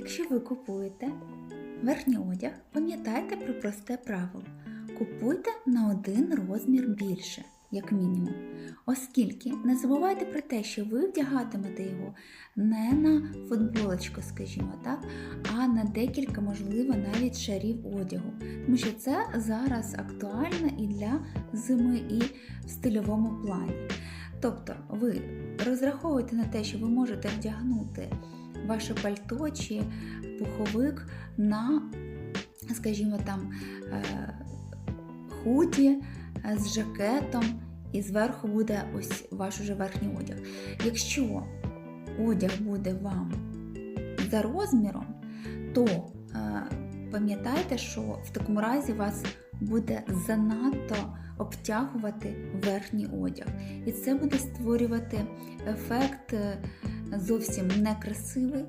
Якщо ви купуєте верхній одяг, пам'ятайте про просте правило. Купуйте на один розмір більше, як мінімум. Оскільки не забувайте про те, що ви вдягатимете його не на футболочку, скажімо так, а на декілька, можливо, навіть шарів одягу. Тому що це зараз актуально і для зими, і в стильовому плані. Тобто ви розраховуєте на те, що ви можете вдягнути ваше пальто чи пуховик на, скажімо там, е, худі е, з жакетом, і зверху буде ось ваш уже верхній одяг. Якщо одяг буде вам за розміром, то е, пам'ятайте, що в такому разі вас буде занадто обтягувати верхній одяг. І це буде створювати ефект е, зовсім некрасивий